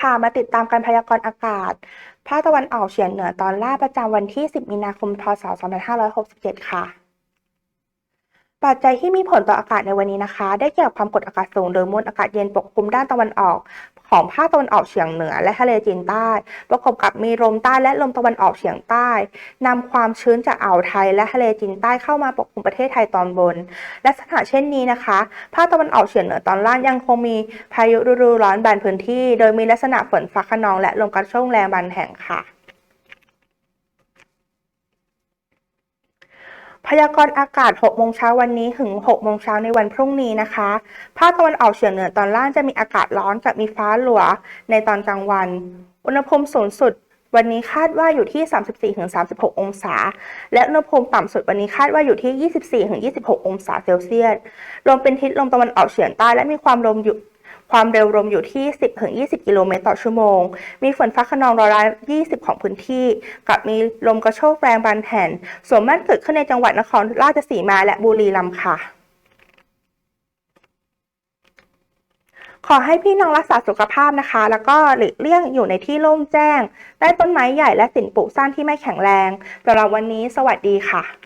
ค่ะ มาติดตามการพยากรณ์อากาศ ภาคตะวันออกเฉียงเหนือตอนล่างประจำวันที่ 10 มีนาคม พศ 2567 ค่ะ ปัจจัยที่มีผลต่ออากาศในวันนี้นะคะ ได้แก่ความกดอากาศสูงโดยมวลอากาศเย็นปกคลุมด้านตะวันออก ของภาคตะวันออกเฉียงเหนือและทะเลจีนใต้ ประกอบกับมีลมใต้และลมตะวันออกเฉียงใต้นำความชื้นจากอ่าวไทยและทะเลจีนใต้เข้ามาปกคลุมประเทศไทยตอนบน ลักษณะเช่นนี้นะคะ ภาคตะวันออกเฉียงเหนือตอนล่างยังคงมีพายุฤดูร้อนบางพื้นที่ โดยมีลักษณะฝนฟ้าขนองและลมกระโชกแรงบางแห่งค่ะ พยากรณ์อากาศ 6 โมงเช้าวันนี้ถึง 6 โมงเช้าในวันพรุ่งนี้นะคะ ภาคตะวันออกเฉียงเหนือตอนล่างจะมีอากาศร้อนกับมีฟ้าหลัวในตอนกลางวัน อุณหภูมิสูงสุดวันนี้คาดว่าอยู่ที่ 34-36 องศา และอุณหภูมิต่ำสุดวันนี้คาดว่าอยู่ที่ 24-26 องศาเซลเซียสลมเป็นทิศลมตะวันออกเฉียงใต้และมีความลมอยู่ ความเร็วลมอยู่ที่ 10-20 กิโลเมตรต่อชั่วโมง มีฝนฟ้าคะนองร้อยละ 20 ของพื้นที่ กับมีลมกระโชกแรงบางแห่งส่วนมากเกิดขึ้นในจังหวัดนครราชสีมาและบุรีรัมย์ค่ะขอให้พี่น้องรักษาสุขภาพนะคะ แล้วก็หลีกเลี่ยงอยู่ในที่โล่งแจ้ง ใต้ต้นไม้ใหญ่และสิ่งปลูกสร้างที่ไม่แข็งแรงสำหรับวันนี้ สวัสดีค่ะ